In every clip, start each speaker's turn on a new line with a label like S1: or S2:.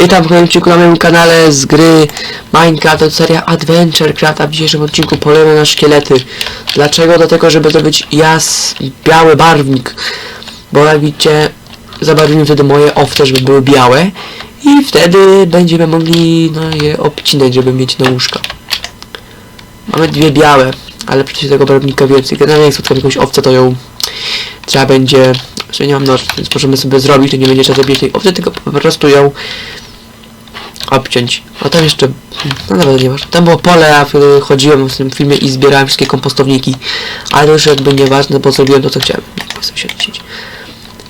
S1: Witam w kolejnym na moim kanale z gry Minecraft, to seria Adventure Craft, a w dzisiejszym odcinku polujemy na szkielety. Dlaczego? Dlatego, żeby zdobyć jas biały barwnik. Bo jak widzicie, zabarwimy wtedy moje owce, żeby były białe. I wtedy będziemy mogli no, je obcinać, żeby mieć na łóżka. Mamy dwie białe, ale przecież tego barwnika więcej. Generalnie jak spotkam jakąś owcę, to ją trzeba będzie... Że nie mam noż, więc możemy sobie zrobić, to nie będzie trzeba zabijać tej owcy, tylko po prostu ją obciąć. A tam jeszcze, no nawet nie ważne. Tam było pole, a chodziłem w tym filmie i zbierałem wszystkie kompostowniki. Ale już jakby nieważne, bo zrobiłem to, co chciałem. Nie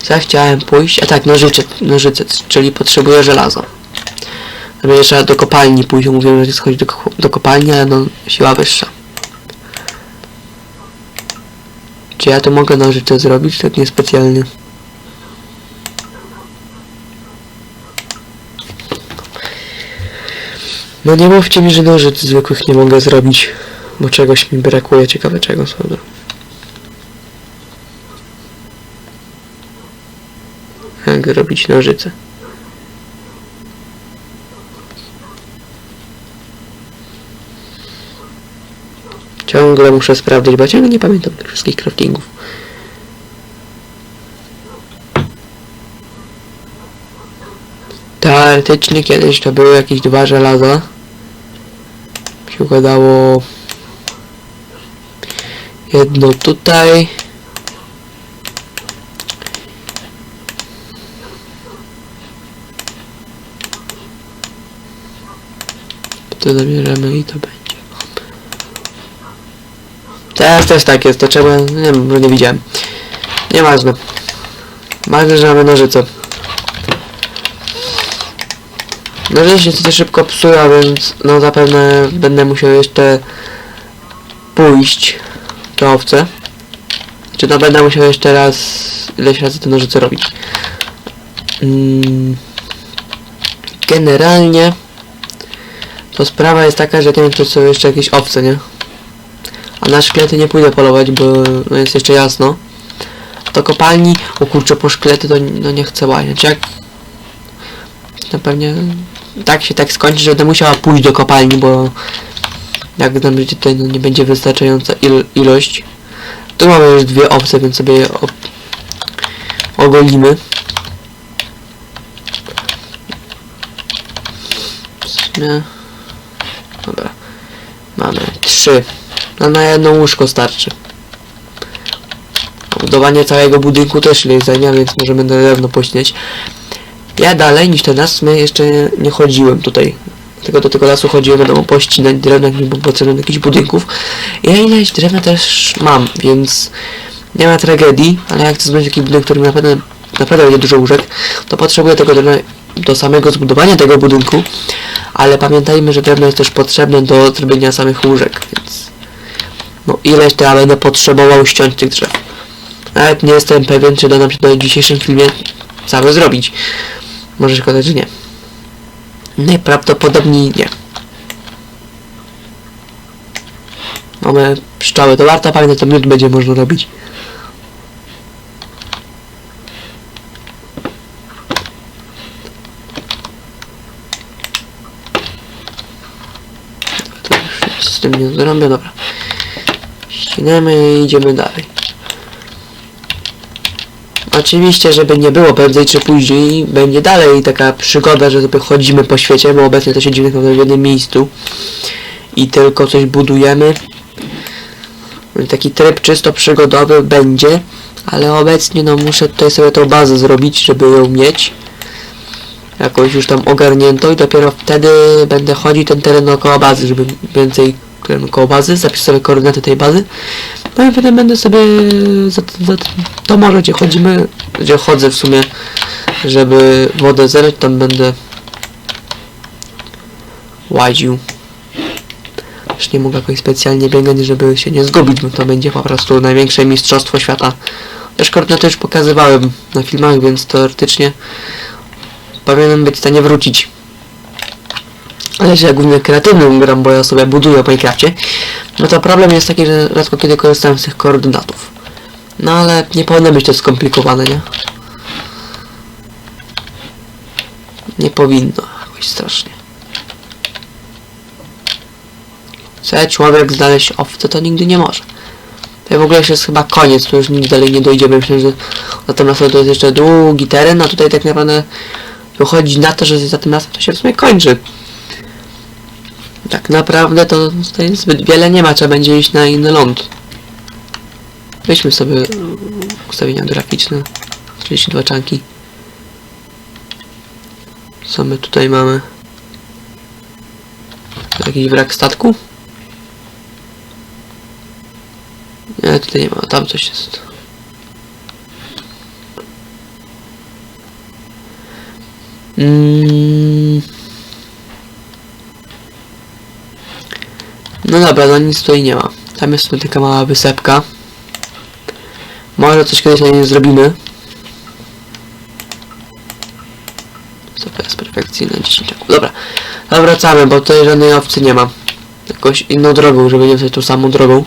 S1: się chciałem pójść? A tak, nożyce, nożyce, czyli potrzebuję żelaza. Żeby jeszcze do kopalni pójść, mówiłem, że schodzi do, do kopalni, ale no, siła wyższa. Czy ja to mogę nożyce zrobić? Tak niespecjalnie. No nie mówcie mi, że nożyc zwykłych nie mogę zrobić, bo czegoś mi brakuje, ciekawe czego sądzę. Jak robić nożyce? Ciągle muszę sprawdzić, bo ciągle nie pamiętam tych wszystkich craftingów. Teoretycznie kiedyś to były jakieś dwa żelaza. Się układało jedno tutaj. To zabierzemy i to będzie. Teraz też tak jest, to trzeba, nie wiem, nie widziałem. Nieważne. Ważne, że mamy nożyce. No się to szybko psuje, więc no zapewne będę musiał jeszcze pójść do owce. Czy to będę musiał jeszcze raz ileś razy te nożyce robić. Mm. Generalnie to sprawa jest taka, że nie wiem czy są jeszcze jakieś owce, nie? A na szkielety nie pójdę polować, bo no jest jeszcze jasno. Do kopalni, o kurczę, po szkielety to no nie chcę łaniać. Jak na pewnie tak się tak skończy, że będę musiała pójść do kopalni, bo jak nam życie tutaj no, nie będzie wystarczająca il ilość. Tu mamy już dwie owce, więc sobie je ogolimy. Dobra. Mamy trzy. No na jedno łóżko starczy. Budowanie całego budynku też zajmie, więc możemy na drewno pośnieć. Ja dalej niż ten las w sumie jeszcze nie, chodziłem tutaj. Tylko do tego lasu chodziłem, wiadomo, pościnać mi było potrzebne jakichś budynków. Ja ileś drewna też mam, więc nie ma tragedii, ale jak chcę zrobić taki budynek, który naprawdę, naprawdę będzie dużo łóżek, to potrzebuję tego drewna do samego zbudowania tego budynku, ale pamiętajmy, że drewno jest też potrzebne do zrobienia samych łóżek, więc no ileś to ja będę potrzebował ściąć tych drzew. Nawet nie jestem pewien, czy da nam się do dzisiejszym filmie całe zrobić. Może okazać, że nie. Najprawdopodobniej nie. Mamy pszczoły, to warto pamiętać, to miód będzie można robić. Z tym nie zrobię, dobra. Ścinamy i idziemy dalej. Oczywiście, żeby nie było prędzej czy później, będzie dalej taka przygoda, że sobie chodzimy po świecie, bo obecnie to siedzimy w jednym miejscu i tylko coś budujemy. Taki tryb czysto przygodowy będzie, ale obecnie no muszę tutaj sobie tą bazę zrobić, żeby ją mieć. Jakoś już tam ogarnięto i dopiero wtedy będę chodzić ten teren dookoła bazy, żeby więcej teren koło bazy, zapiszę sobie koordynaty tej bazy. No i potem będę sobie za, za to morze, gdzie chodzimy, gdzie chodzę w sumie, żeby wodę zerać, tam będę łaził. Już nie mogę jakoś specjalnie biegać, żeby się nie zgubić, bo to będzie po prostu największe mistrzostwo świata. Też koordynaty już pokazywałem na filmach, więc teoretycznie powinienem być w stanie wrócić. Ale że ja głównie kreatywnym gram, bo ja sobie buduję w Minecrafcie, no to problem jest taki, że rzadko kiedy korzystam z tych koordynatów. No ale nie powinno być to skomplikowane, nie? Nie powinno. jakoś strasznie. Chce człowiek znaleźć owce, to nigdy nie może. To w ogóle już jest chyba koniec, tu już nigdy dalej nie dojdziemy. Myślę, że za tym lasem to jest jeszcze długi teren, a tutaj tak naprawdę wychodzi na to, że za tym lasem to się w sumie kończy. Tak naprawdę to tutaj zbyt wiele nie ma, trzeba będzie iść na inny ląd. Weźmy sobie ustawienia graficzne. 32 czanki. Co my tutaj mamy? Jakiś wrak statku? Nie, tutaj nie ma, tam coś jest. Mm. No dobra, no nic tutaj nie ma. Tam jest sobie taka mała wysepka. Może coś kiedyś na niej zrobimy. To jest perfekcyjne 10 Dobra, ale wracamy, bo tutaj żadnej owcy nie ma. Jakąś inną drogą, żeby nie wziąć tą samą drogą.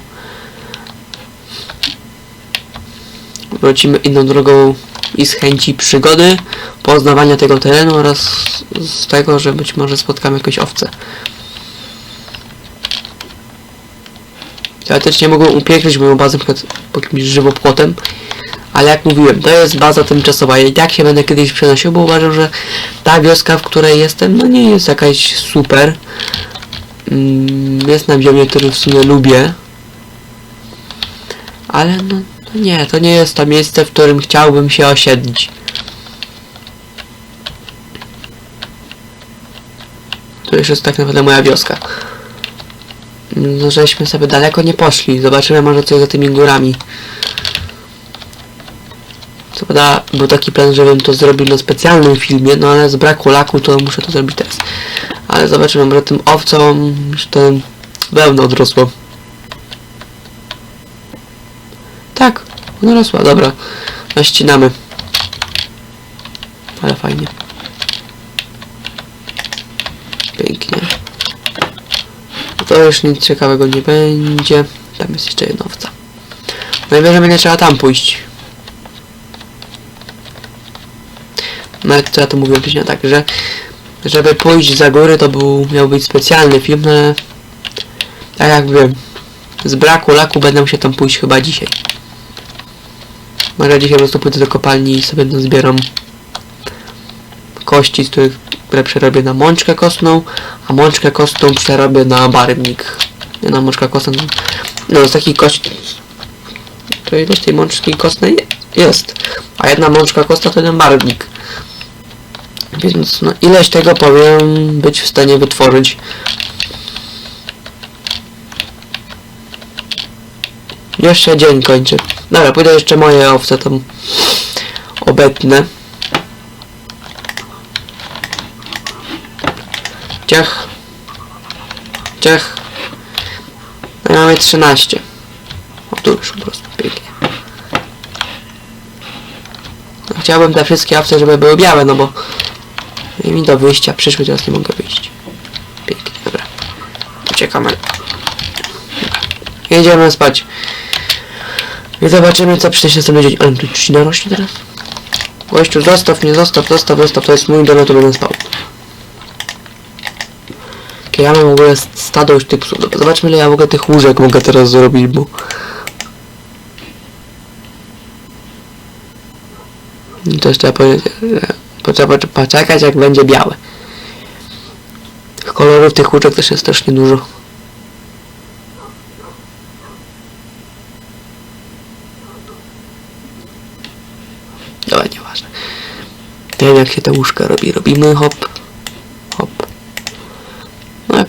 S1: Wrócimy inną drogą i z chęci przygody, poznawania tego terenu oraz z- tego, że być może spotkamy jakąś owcę. Teoretycznie mogą upieklić moją bazę po jakimś żywopłotem, ale jak mówiłem, to jest baza tymczasowa. I tak się będę kiedyś przenosił, bo uważam, że ta wioska, w której jestem, no nie jest jakaś super. Mm, Jest na ziemię, który w sumie lubię. Ale no, no nie, to nie jest to miejsce, w którym chciałbym się osiedlić. To już jest tak naprawdę moja wioska. No żeśmy sobie daleko nie poszli. Zobaczymy może coś za tymi górami. Co prawda był taki plan, żebym to zrobił na specjalnym filmie, no ale z braku laku to muszę to zrobić teraz. Ale zobaczymy, może tym owcom już ten wełno odrosło. Tak, ona rosła, dobra. Naścinamy. Ale fajnie. Pięknie. To już nic ciekawego nie będzie. Tam jest jeszcze jedna owca. Najwyżej będzie trzeba tam pójść. Jak to ja to mówiłem wcześniej, tak, że żeby pójść za góry to był, miał być specjalny film, no ale tak jak wiem, z braku laku będę musiał tam pójść chyba dzisiaj. Może dzisiaj po prostu pójdę do kopalni i sobie no, zbieram kości, z których które przerobię na mączkę kostną, a mączkę kostną przerobię na barwnik. Nie na mączkę kostną. No z takiej kości. To ilość tej mączki kostnej jest. A jedna mączka kostna to jeden barwnik. Więc no ileś tego powiem być w stanie wytworzyć. Się dzień kończy. Dobra, pójdę jeszcze moje owce tam obetnę. Ciach. Ciach. No i mamy 13. O, tu już po prostu pięknie. No, chciałbym te wszystkie owce, żeby były białe, no bo mi do wyjścia przyszły, teraz nie mogę wyjść. Pięknie, dobra. Uciekamy. Dobra. Jedziemy spać. I zobaczymy, co przyniesie następny dzień. Ale tu trzcina rośnie teraz? Gościu, zostaw mnie, zostaw, zostaw, zostaw. To jest mój dom, tu będę spał. Okay, ja mam w ogóle stado już tych psów. Zobaczmy ile ja ogóle tych łóżek mogę teraz zrobić, bo... To trzeba poczekać jak będzie białe. Kolorów tych łóżek też jest strasznie dużo. Dobra, nieważne. Wiem jak się te łóżka robi. Robimy hop. No, jak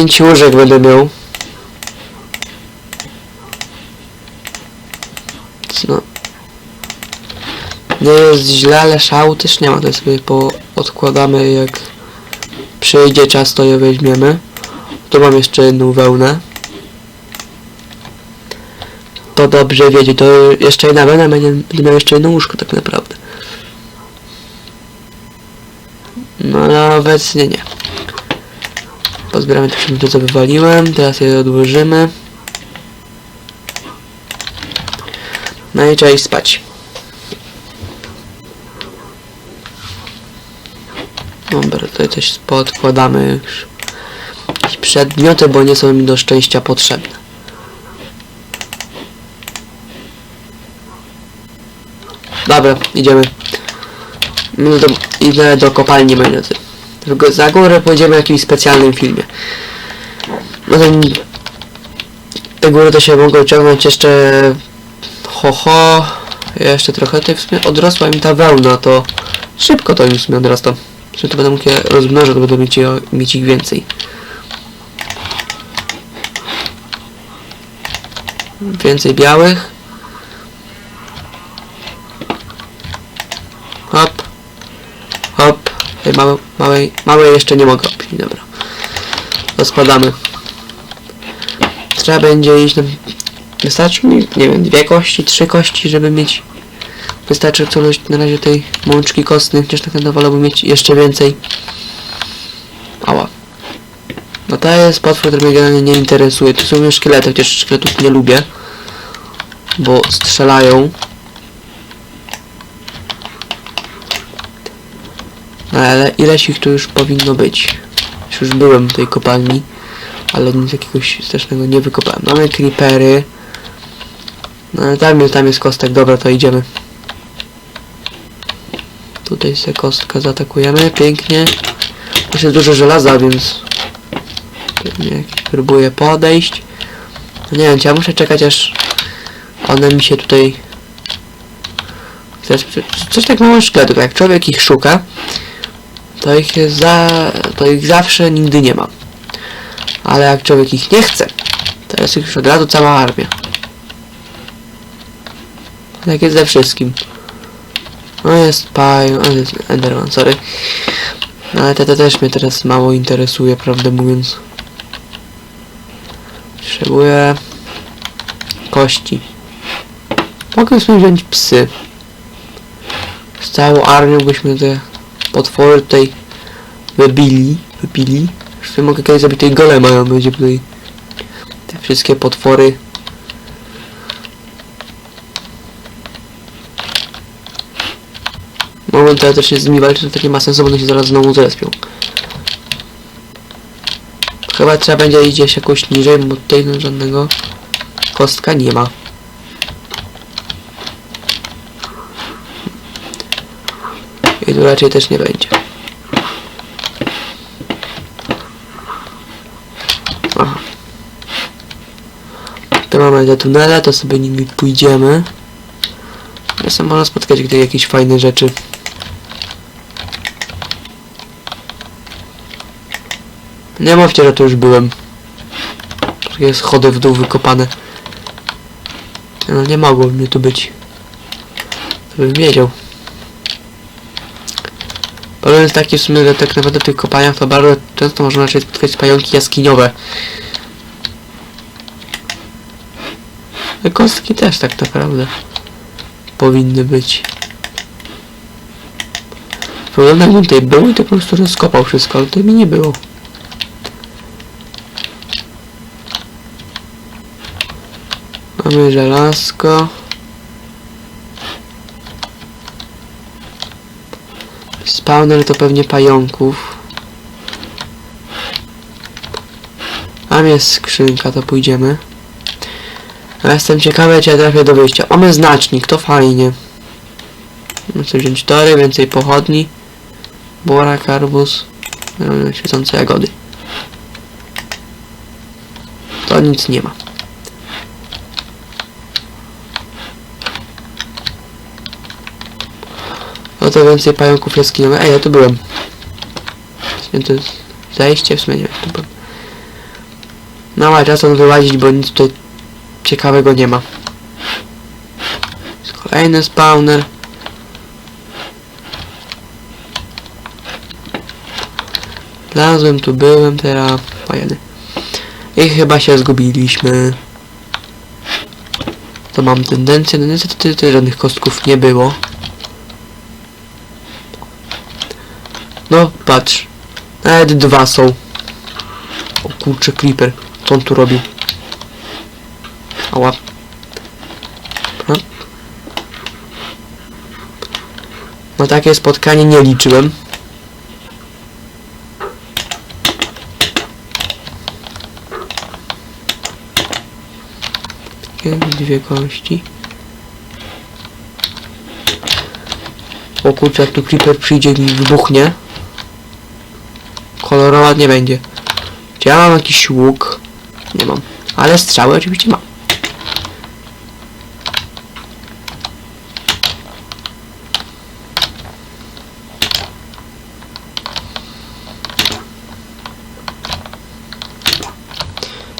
S1: pięć łóżek będę miał. No. Nie jest źle, ale szału też nie ma. To sobie poodkładamy jak przyjdzie czas, to je weźmiemy. Tu mam jeszcze jedną wełnę. To dobrze wiedzieć, to jeszcze jedna wełna, będzie, będę miał jeszcze jedno łóżko tak naprawdę. No ale obecnie nie. Pozbieramy te przedmioty, co wywaliłem. Teraz je odłożymy. No i trzeba iść spać. Dobra, tutaj coś podkładamy już. Jakieś przedmioty, bo nie są mi do szczęścia potrzebne. Dobra, idziemy. No do, idę do kopalni moi Za górę pojedziemy w jakimś specjalnym filmie. No to te góry to się mogą ciągnąć jeszcze ho ho. Jeszcze trochę tutaj w sumie odrosła mi ta wełna to szybko to mi w sumie odrasta. Że to będę mógł je rozmnożyć to będę mieć, mieć ich więcej. Więcej białych hop Ej, małe, małe, małe jeszcze nie mogę dobra to składamy trzeba będzie iść na... Wystarczy mi, nie wiem, dwie kości, trzy kości, żeby mieć... Wystarczy coś na razie tej mączki kostnej, chociaż tak naprawdę wolałbym mieć jeszcze więcej. Ała. No to jest potwór, który mnie generalnie nie interesuje. To są już szkielety, chociaż szkieletów nie lubię. Bo strzelają. Ale ileś ich tu już powinno być. Już byłem w tej kopalni ale nic jakiegoś strasznego nie wykopałem. Mamy creepery. No ale tam, jest- tam jest kostek, dobra to idziemy. Tutaj sobie kostka zaatakujemy, pięknie. Jest dużo żelaza, więc próbuję podejść. No nie wiem, ja muszę czekać aż one mi się tutaj... Coś, coś tak mało szkieletów, jak człowiek ich szuka, to ich jest za... to ich zawsze nigdy nie ma. Ale jak człowiek ich nie chce, to jest już od razu cała armia. Tak jest ze wszystkim. No jest Paj, o jest Enderman, sorry. No ale te, te też mnie teraz mało interesuje, prawdę mówiąc. Potrzebuję kości. Mogę sobie wziąć psy. Z całą armią byśmy te potwory tutaj wybili, wybili. Jeszcze mogę kiedyś zrobić tej golema, a będzie tutaj te wszystkie potwory. Mogą teoretycznie z nimi to takie ma sensu, bo one się zaraz znowu zrespią. Chyba trzeba będzie iść gdzieś jakoś niżej, bo tutaj no żadnego kostka nie ma. I tu raczej też nie będzie. Aha. Tu mamy te tunele, to sobie nimi pójdziemy. Czasem można spotkać gdy jakieś fajne rzeczy. Nie mówcie, że tu już byłem. Jest schody w dół wykopane. No nie mogło mnie tu być. To bym wiedział. Problem jest taki w sumie, że tak naprawdę w tych kopalniach to bardzo często można raczej spotkać pająki jaskiniowe. Kostki też tak naprawdę powinny być. Problem jakbym tutaj był i to po prostu rozkopał wszystko, ale tutaj mi nie było. Mamy żelazko. Spawner to pewnie pająków. Tam jest skrzynka, to pójdziemy. Jestem ciekawy, czy ja trafię do wyjścia. Mamy znacznik, to fajnie. Muszę wziąć tory, więcej pochodni. Bora, karbus. Świecące jagody. To nic nie ma. To więcej pająków jaskiniowych. Ej, ja tu byłem. Jest zajście w sumie nie wiem, tu byłem. No ale czas on wyłazić, bo nic tutaj ciekawego nie ma. Jest kolejny spawner. Znalazłem, tu byłem, teraz fajny. I chyba się zgubiliśmy. To mam tendencję, no niestety tutaj żadnych kostków nie było. Patrz. Nawet dwa są. O kurczę, Creeper. Co on tu robi? Ała. No takie spotkanie nie liczyłem. Dwie kości. O kurczę, jak tu creeper przyjdzie i wybuchnie. Kolorowa nie będzie. Czy ja mam jakiś łuk? Nie mam. Ale strzały oczywiście mam.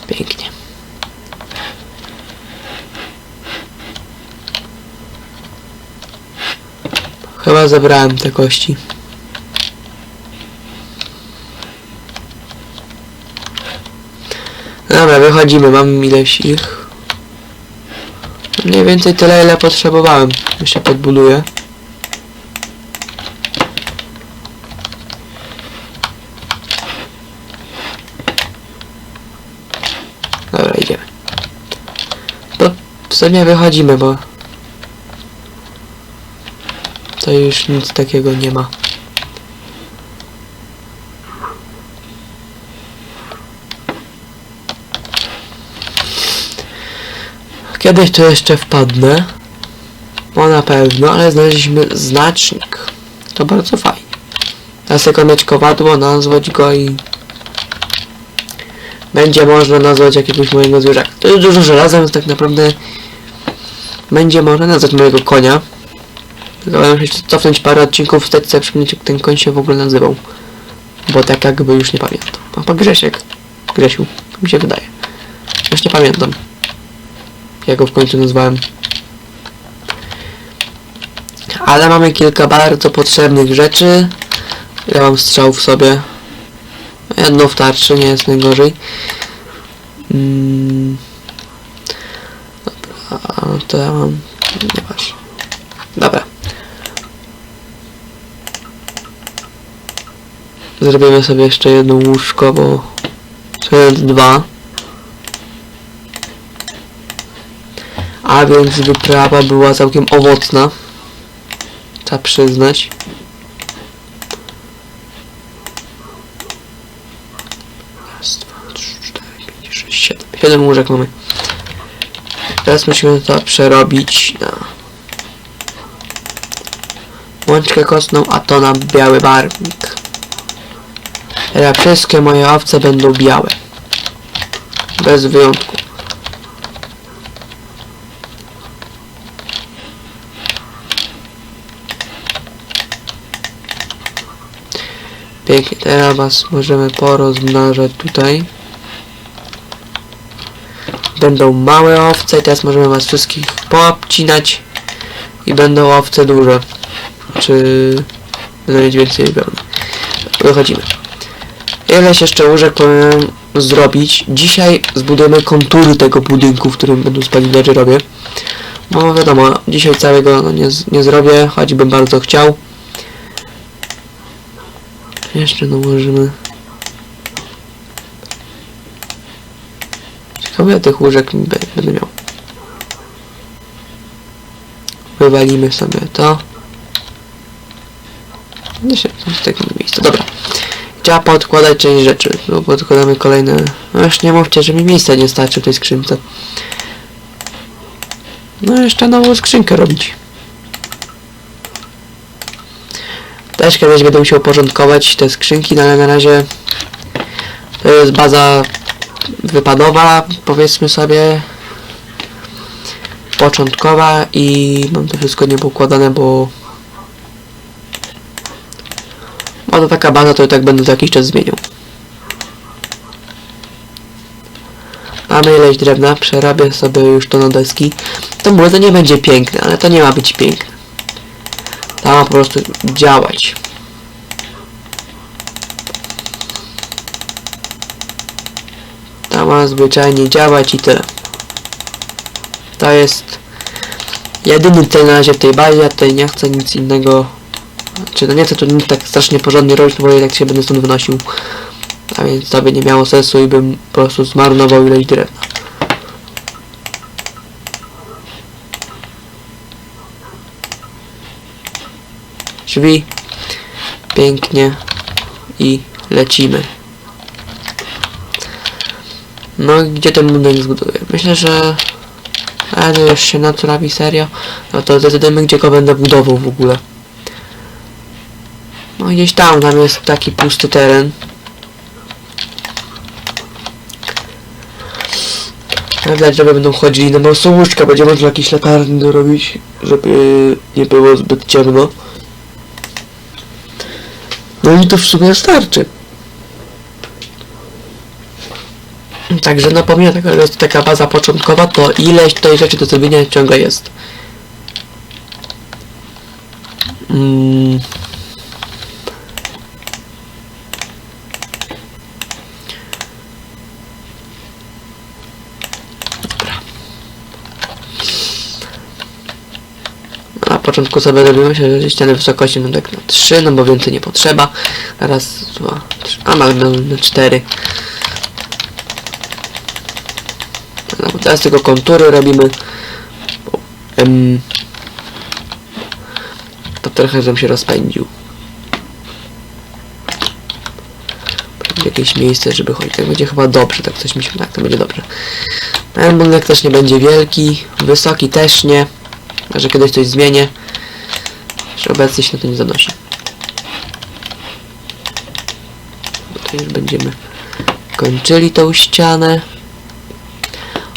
S1: Pięknie. Chyba zebrałem te kości. Dobra, wychodzimy, mam ileś ich. Mniej więcej tyle, ile potrzebowałem. Jeszcze podbuduję. Dobra, idziemy. To w sumie wychodzimy, bo... To już nic takiego nie ma. Kiedyś to jeszcze wpadnę. Bo na pewno, ale znaleźliśmy znacznik. To bardzo fajnie. Teraz tylko kowadło, nazwać go i... Będzie można nazwać jakiegoś mojego zwierzaka. To jest dużo żelaza, więc tak naprawdę... Będzie można nazwać mojego konia. Tylko muszę cofnąć parę odcinków wstecz, sobie przypomnieć jak ten koń się w ogóle nazywał. Bo tak jakby już nie pamiętam. A po Grzesiek. Grzesiu. Mi się wydaje. Już nie pamiętam. Jak go w końcu nazwałem. Ale mamy kilka bardzo potrzebnych rzeczy. Ja mam strzał w sobie. Jedno w tarczy, nie jest najgorzej. Mm. Dobra, to ja mam... Nieważne. Dobra. Zrobimy sobie jeszcze jedno łóżko, bo... Są dwa. A więc wyprawa była całkiem owocna. Trzeba przyznać. Raz, dwa, trzy, cztery, pięć, sześć, siedem. Siedem łóżek mamy. Teraz musimy to przerobić na łączkę kostną, a to na biały barwnik. Teraz wszystkie moje owce będą białe. Bez wyjątku. Pięknie, teraz was możemy porozmnażać tutaj. Będą małe owce i teraz możemy was wszystkich poobcinać i będą owce duże. Czy będą mieć więcej wełny. Wychodzimy. Ileś jeszcze łóżek powinienem zrobić. Dzisiaj zbudujemy kontury tego budynku, w którym będą spać villagerowie. No wiadomo, dzisiaj całego nie, nie zrobię, choćbym bardzo chciał. Jeszcze nałożymy. Ciekawe ile tych łóżek będę miał. Wywalimy sobie to. No się w takim miejscu. Dobra. Trzeba podkładać część rzeczy. No podkładamy kolejne. No już nie mówcie, że mi miejsca nie starczy w tej skrzynce. No jeszcze nową skrzynkę robić. Też kiedyś będę musiał porządkować te skrzynki, no ale na razie to jest baza wypadowa, powiedzmy sobie początkowa i mam to wszystko niepoukładane, bo bo to taka baza, to i tak będę za jakiś czas zmieniał. Mamy ileś drewna, przerabię sobie już to na deski. To może nie będzie piękne, ale to nie ma być piękne. Ma po prostu działać. To ma zwyczajnie działać i tyle. To jest jedyny cel na razie w tej bazie, ja tutaj nie chcę nic innego czy no nie chcę tu nic tak strasznie porządnie robić, bo jednak się będę stąd wynosił. A więc to by nie miało sensu i bym po prostu zmarnował ileś drewna. Drzwi. Pięknie. I lecimy. No i gdzie ten budynek zbuduję? Myślę, że A no już się natrawi, serio? No to zdecydujemy gdzie go będę budował w ogóle. No gdzieś tam, tam jest taki pusty teren. Dla drzewa będą chodzili na mocno łóżka, będzie można jakieś latarnie dorobić, żeby nie było zbyt ciemno. No i to w sumie starczy. Także napomnę, taka, że taka baza początkowa, to ileś tutaj rzeczy do zrobienia ciągle jest. Mm. Na początku sobie robimy się, ściany wysokości no tak na 3, no bo więcej nie potrzeba. Raz, dwa, trzy, a nawet na, na 4. No, teraz tylko kontury robimy. Em, to trochę bym się rozpędził. Jakieś miejsce, żeby chodzić. Tak będzie chyba dobrze, tak coś mi się tak, to będzie dobrze. Ten budynek też nie będzie wielki, wysoki też nie. Może kiedyś coś zmienię. Że obecnie się na to nie zanosi. Tutaj już będziemy kończyli tą ścianę.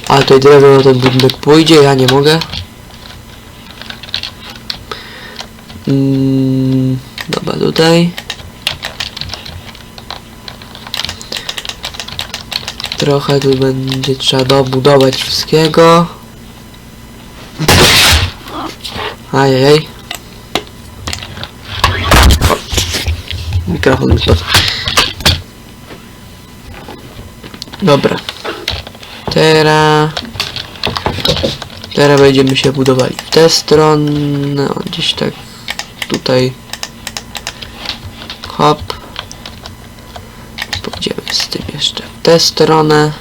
S1: A tutaj drewno na ten budynek pójdzie, ja nie mogę. Mm, dobra, tutaj. Trochę tu będzie trzeba dobudować wszystkiego. Ajajaj. O. Mikrofon mi spadł. Dobra. Teraz... Teraz będziemy się budowali w tę stronę, o, gdzieś tak tutaj. Hop. Pójdziemy z tym jeszcze w tę stronę.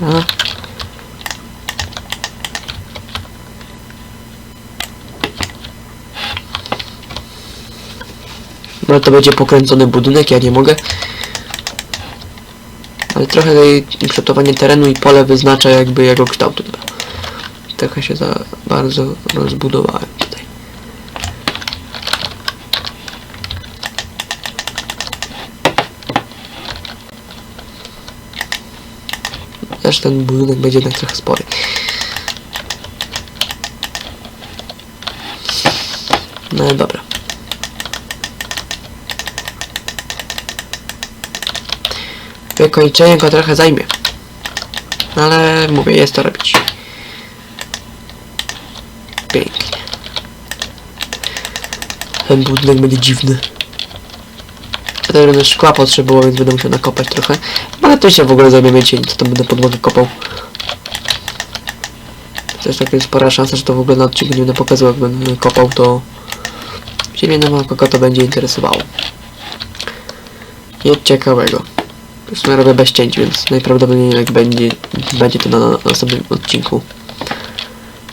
S1: Dobra. No to będzie pokręcony budynek, ja nie mogę. Ale trochę jej przygotowanie terenu i pole wyznacza jakby jego kształt. Trochę się za bardzo rozbudowałem tutaj. Też ten budynek będzie jednak trochę spory. No dobra. Wykończenie go trochę zajmie. Ale mówię, jest to robić. Pięknie. Ten budynek będzie dziwny. Też będę szkła potrzebował, więc będę musiał nakopać trochę. Ale to się w ogóle zajmiemy cień, co tam będę podłogę kopał. Też taka jest spora szansa, że to w ogóle na odcinku nie będę pokazywał, jak będę kopał, to Ciebie na kogo to będzie interesowało. Nic ciekawego. W sumie robię bez cięć, więc najprawdopodobniej jak będzie, będzie to na, na następnym odcinku.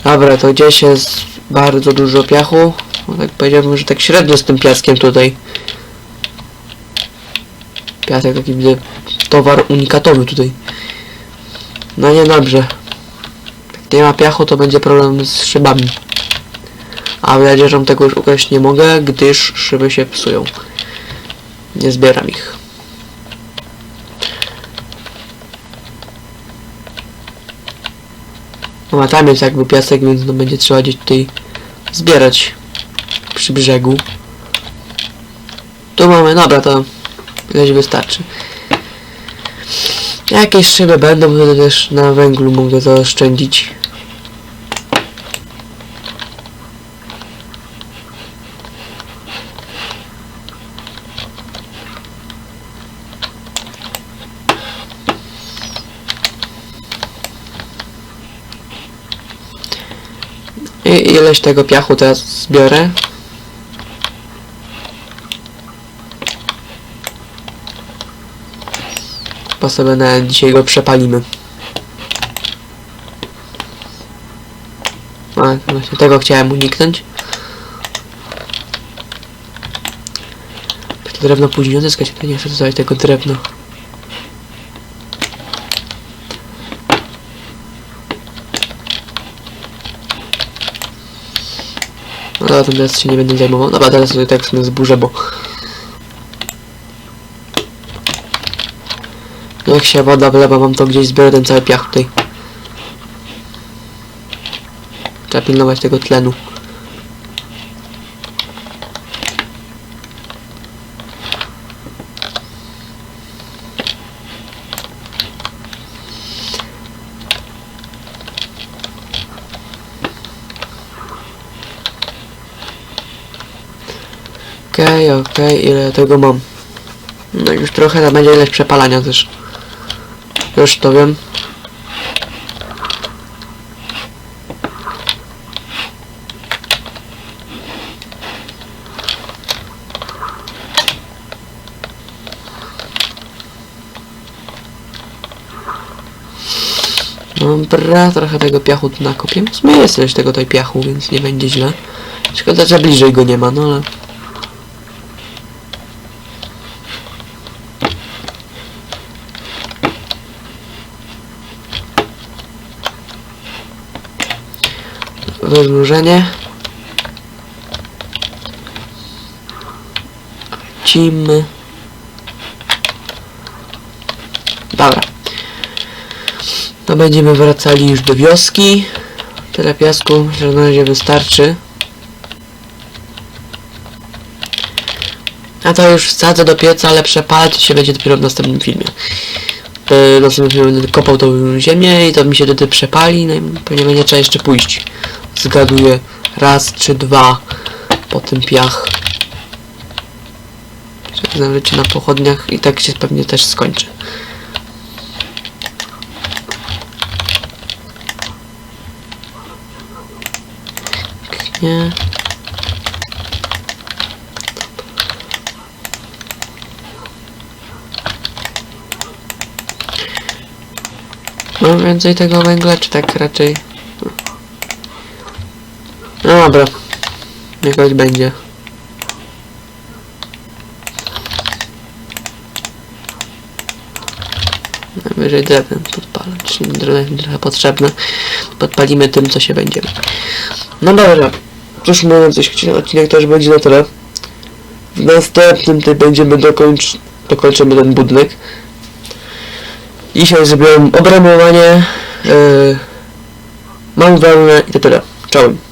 S1: Dobra, to gdzieś jest bardzo dużo piachu. No, tak powiedziałbym, że tak średnio z tym piaskiem tutaj. Piasek taki widzę towar unikatowy tutaj. No nie dobrze. Jak nie ma piachu, to będzie problem z szybami. A wiadomo, tego już ukraść nie mogę, gdyż szyby się psują. Nie zbieram ich. No a tam jest jakby piasek, więc no będzie trzeba gdzieś tutaj zbierać przy brzegu. Tu mamy, dobra, to gdzieś wystarczy. Jakieś szyby będą, wtedy też na węglu mogę zaoszczędzić. I ileś tego piachu teraz zbiorę. Bo sobie na dzisiaj go przepalimy. A, właśnie tego chciałem uniknąć. Drewno później odzyskać, to nie chcę dodawać tego drewna. No teraz się nie będę zajmował. Dobra, teraz sobie tak w sumie zburzę, bo... Jak się woda wlewa, mam to gdzieś zbiorę ten cały piach tutaj. Trzeba pilnować tego tlenu. Okej, okej, ile tego mam? No już trochę to będzie ileś przepalania też. Już to wiem. Dobra, trochę tego piachu tu nakopię. W sumie jest coś tego tutaj piachu, więc nie będzie źle. Szkoda, że bliżej go nie ma, no ale... Rozmnożenie. Cimy. Dobra. To będziemy wracali już do wioski. Tyle piasku, że na razie wystarczy. A to już wsadzę do pieca, ale przepalać się będzie dopiero w następnym filmie. Yy, w następnym filmie będę kopał tą ziemię i to mi się wtedy przepali, no i pewnie będzie trzeba jeszcze pójść. Zgaduję raz czy dwa po tym piach. Że Zawlecie na pochodniach i tak się pewnie też skończy. Nie. Mam więcej tego węgla, czy tak raczej? Dobra. Jakoś będzie. Najwyżej drewnem podpalę, czyli drewnem trochę potrzebne. Podpalimy tym, co się będzie. No dobra. Cóż mówiąc, jeśli odcinek też będzie na tyle. W następnym tutaj będziemy dokończ... dokończymy ten budynek. Dzisiaj zrobiłem obramowanie, yy, mam wełnę i to tyle. Czołem.